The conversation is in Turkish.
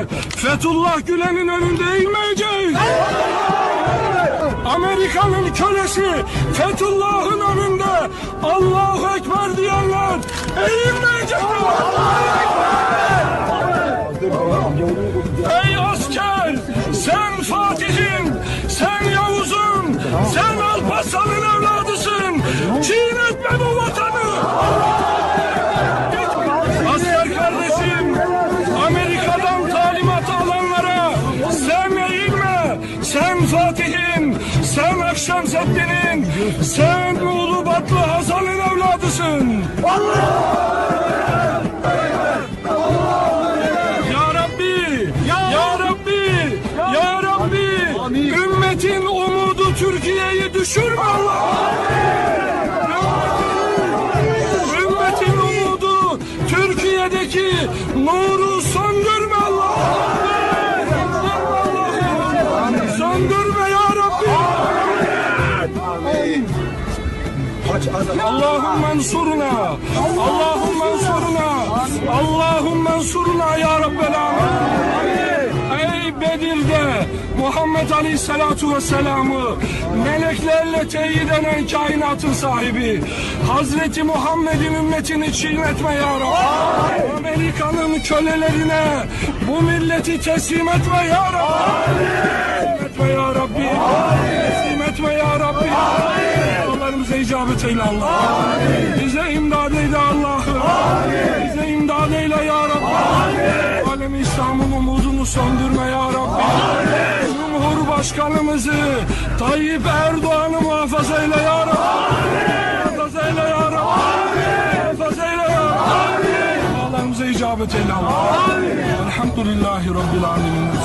Türkiye Fethullah Gülen'in önünde eğilmeyecek. Amerika'nın kölesi Fethullah'ın önünde Allahu Ekber diyenler eğilmeyecekler. Ey asker! Sen Fatih'in, sen Akşemseddin'in, sen Ulubatlı Hasan'ın evladısın. Ya Rabbi, ya, Rabbi, ya Rabbi, ümmetin umudu Türkiye'yi düşürme Allah. Ümmetin umudu Türkiye'deki nuru söndürme Allahümme ensurna. Allahümme ensurna. Allahümme ensurna ya Rabbel alemin. Ey Bedir'de Muhammed Aleyhisselatu Vesselam'ı meleklerle teyit eden kainatın sahibi Hazreti Muhammed'in ümmetini çiğnetme ya Rabbi. Amerika'nın kölelerine bu milleti teslim etme ya Rabbi. Teslim etme ya Rabbi. Rabbi. Dualarımıza icabet eyle Allah. Bize imdad eyle Allah'ım. Bize imdad eyle ya Rabbi. Alemi İslam'ın umudunu söndürme ya Rabbi. Cumhurbaşkanımızı Tayyip Erdoğan'ı muhafaza eyle ya Rabbi. Muhafaza eyle ya Rabbi. Muhafaza eyle ya Rabbi. Dualarımıza icabet eyle Allah. Elhamdülillahi Rabbil Alemin.